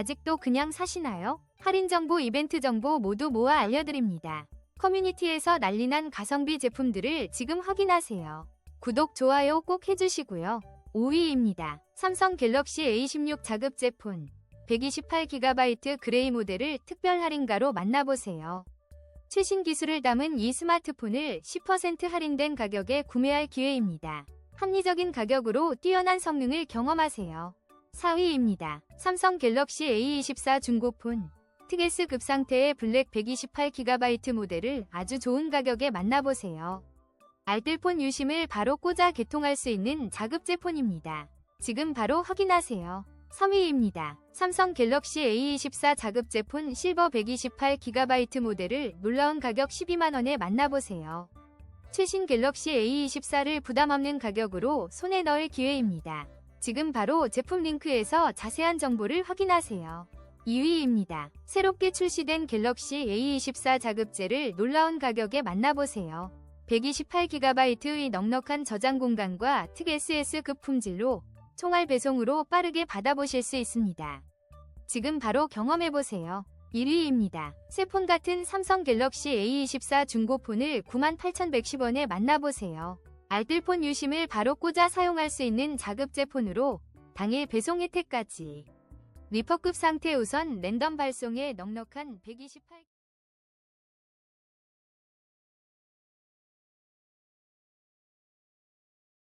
아직도 그냥 사시나요? 할인 정보, 이벤트 정보 모두 모아 알려드립니다. 커뮤니티에서 난리난 가성비 제품들을 지금 확인하세요. 구독, 좋아요 꼭 해주시고요. 5위입니다. 삼성 갤럭시 A16 자급제 폰 128GB 그레이 모델을 특별 할인가로 만나보세요. 최신 기술을 담은 이 스마트폰을 10% 할인된 가격에 구매할 기회입니다. 합리적인 가격으로 뛰어난 성능을 경험하세요. 4위입니다. 삼성 갤럭시 A24 중고폰 특S급 상태의 블랙 128GB 모델을 아주 좋은 가격에 만나보세요. 알뜰폰 유심을 바로 꽂아 개통할 수 있는 자급제 폰입니다. 지금 바로 확인하세요. 3위입니다. 삼성 갤럭시 A24 자급제 폰 실버 128GB 모델을 놀라운 가격 12만원에 만나보세요. 최신 갤럭시 A24를 부담 없는 가격으로 손에 넣을 기회입니다. 지금 바로 제품 링크에서 자세한 정보를 확인하세요. 2위입니다. 새롭게 출시된 갤럭시 A24 자급제를 놀라운 가격에 만나보세요. 128GB의 넉넉한 저장 공간과 특 SS급 품질로 총알 배송으로 빠르게 받아보실 수 있습니다. 지금 바로 경험해보세요. 1위입니다. 새 폰 같은 삼성 갤럭시 A24 중고폰을 98,110원에 만나보세요. 알뜰폰 유심을 바로 꽂아 사용할 수 있는 자급제 폰으로 당일 배송 혜택까지. 리퍼급 상태 우선 랜덤 발송에 넉넉한 128